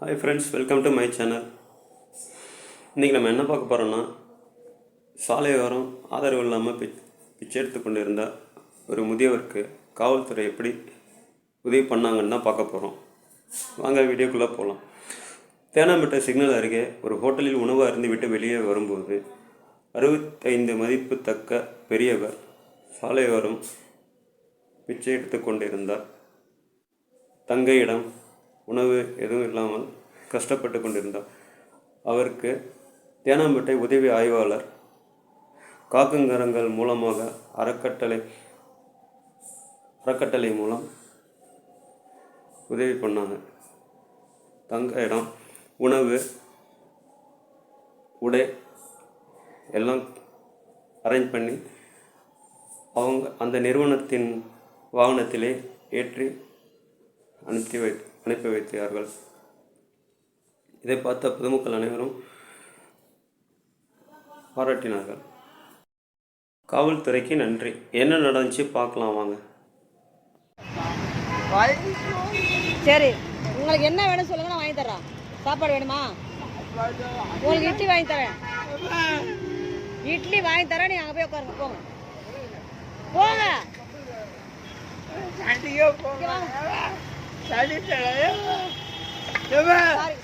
Hi friends welcome to my channel இன்றைக்கி நம்ம என்ன பார்க்க போகிறோன்னா சாலையோரம் ஆதரவு இல்லாமல் பிச் பிச்சை எடுத்து கொண்டு இருந்த ஒரு முதியவருக்கு காவல்துறை எப்படி உதவி பண்ணாங்கன்னு தான் பார்க்க போகிறோம் வாங்க வீடியோக்குள்ளே போகலாம் தேனாம்பேட்டை சிக்னல் அருகே ஒரு ஹோட்டலில் உணவு அருந்தி விட்டு வெளியே வரும்போது அறுபத்தைந்து மதிப்பு தக்க பெரியவர் சாலையோரம் பிச்சை எடுத்து கொண்டிருந்தார். தங்கையிடம் உணவு எதுவும் இல்லாமல் கஷ்டப்பட்டு கொண்டிருந்தார். அவருக்கு தேனாம்பேட்டை உதவி ஆய்வாளர் காக்குங்கரங்கள் மூலமாக அறக்கட்டளை அறக்கட்டளை மூலம் உதவி பண்ணாங்க. தங்க இடம் உணவு உடை எல்லாம் அரேஞ்ச் பண்ணி அவங்க அந்த நிறுவனத்தின் வாகனத்திலே ஏற்றி அனுப்பி வை அனுப்பி வைத்தார்கள். இதை பார்த்த பொதுமக்கள் அனைவரும் பாராட்டினார்கள். காவல்துறைக்கு நன்றி. என்ன நடந்துச்சு பார்க்கலாம் வாங்க. சரி உங்களுக்கு என்ன வேணும் சொல்லுங்க நான் வாங்கி தர்றேன். சாப்பாடு வேணுமா? உங்களுக்கு இட்லி வாங்கி தரேன். இட்லி வாங்கி தரேன் நீங்க அங்க போய் உட்காருங்க போங்க. போங்க. வாங்க. சாரி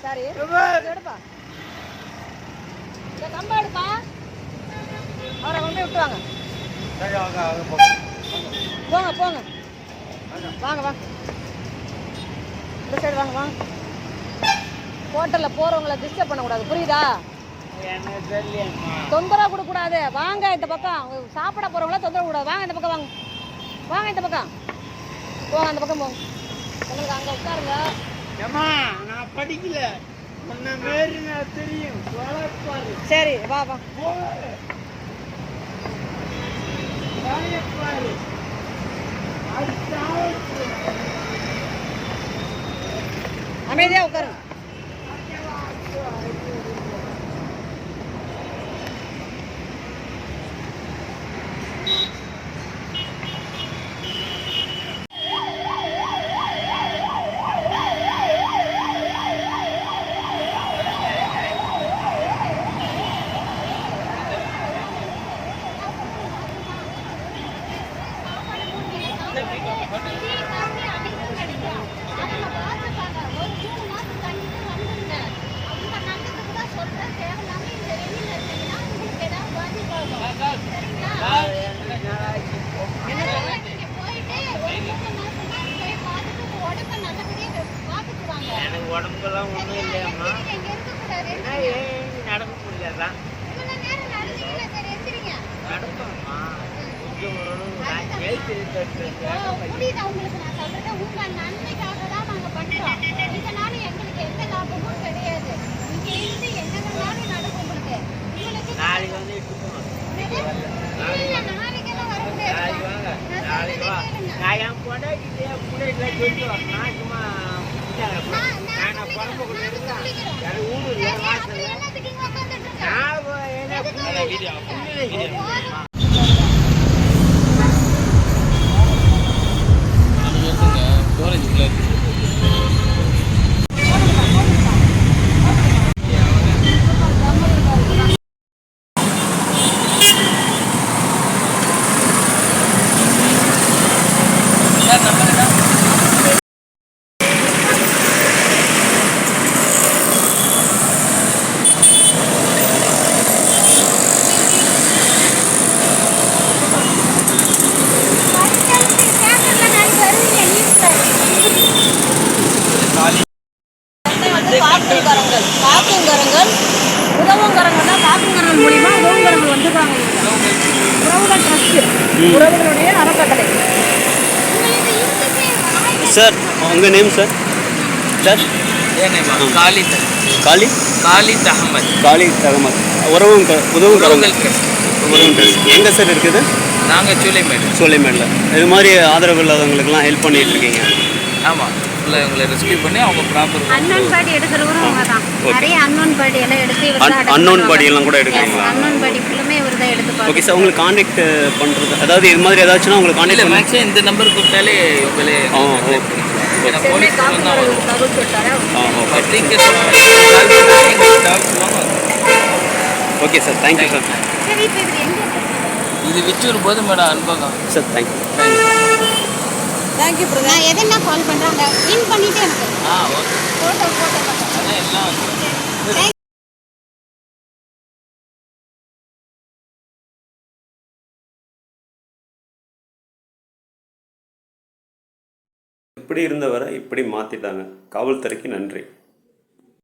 சாரி எடுப்பா எடுப்பா அவரை கொண்டு விட்டுவாங்க போங்க போங்க வாங்க வாங்க இந்த சைடு வாங்க. வாங்க ஹோட்டலில் போகிறவங்கள டிஸ்டர்ப் பண்ணக்கூடாது புரியுதா தொந்தரவு கொடுக்கூடாது வாங்க இந்த பக்கம் சாப்பிட போகிறவங்கள தொந்தரவு கூடாது வாங்க. இந்த பக்கம் வாங்க வாங்க இந்த பக்கம் போங்க அந்த பக்கம் போங்க உங்களுக்கு அங்கே உட்காருங்க. ஏம்மா நான் படிக்கல. முன்ன மாரி நான் தெரியும். சரி வா வா. ஆளுக்கு அமைதியாக உட்காருங்க எனக்கு உடம்புக்கெல்லாம் ஒன்றும் இல்லையம்மா என்ன ஏன் நடக்க முடியாதான் நடக்கணுமா கொஞ்சம் ஓரளவு நான் கேட்டு புரியுது உங்களுக்கு நான் சொல்றது உங்க நன்மைக்காக தான் நாங்க பண்றோம் இதனால எங்களுக்கு எந்த லாபமும் கிடையாது. இங்க இருந்து என்ன வேணாலும் நடக்கும் உங்களுக்கு. உங்களுக்கு நாளைக்கு வந்து இட்டு போகணும் நாளைக்கு வாங்க. நான் நாளைக்கு வா. நான் என் பொண்டாட்டிட்டு என் பிள்ளைகளை சொல்லி வரேன். நான் நான் நான் காக்குங்கரங்கள் மூலியமா உறவுங்கரங்கள் வந்துருக்காங்க உறவுகள் ட்ரஸ்ட் உறவுகளுடைய அறக்கட்டளை. சார் உங்கள் name sir sir Khalid Kali Khalid Ahmed Kali தகமத் உறவும் க உதவும் உறவுகள் ட்ரஸ்ட் உறவும் ட்ரெஸ் எங்கே சார் இருக்குது? நாங்கள் சூளைமேடு சோலைமேடில் இது மாதிரி ஆதரவு இல்லாதவங்களுக்குலாம் ஹெல்ப் பண்ணிட்டு இருக்கீங்க. ஆமாம் ஃபுல்லாக இவங்களை ரெஸ்கியூ பண்ணி அவங்க ப்ராப்பர் அன்னோன் பாடி எடுக்கிறவரும் அவங்க தான் நிறைய அன்னோன் பாடி எல்லாம் எடுத்து இவர் அன்னோன் பாடியெல்லாம் கூட எடுக்கிறீங்களா அன்னோன் பாடி ஃபுல்லுமே இவர் தான் எடுத்து ஓகே சார் உங்களுக்கு காண்டாக்ட் பண்ணுறது அதாவது இது மாதிரி ஏதாச்சும்னா உங்களுக்கு காண்டாக்ட் பண்ணி மேக்ஸிமம் இந்த நம்பர் கொடுத்தாலே இவங்களே ஆ, okay. Okay sir thank you sir இது விச்சூர் போது madam Anbagam sir thank you thank you brother நான் எதுனா கால் பண்றாங்க இன் பண்ணிட்டு எனக்கு ஆ ஓகே போட்டோ போட்டோ போட்டோ அதான் எல்லாம் இப்படி இருந்தவரை இப்படி மாற்றிட்டாங்க காவல்துறைக்கு நன்றி.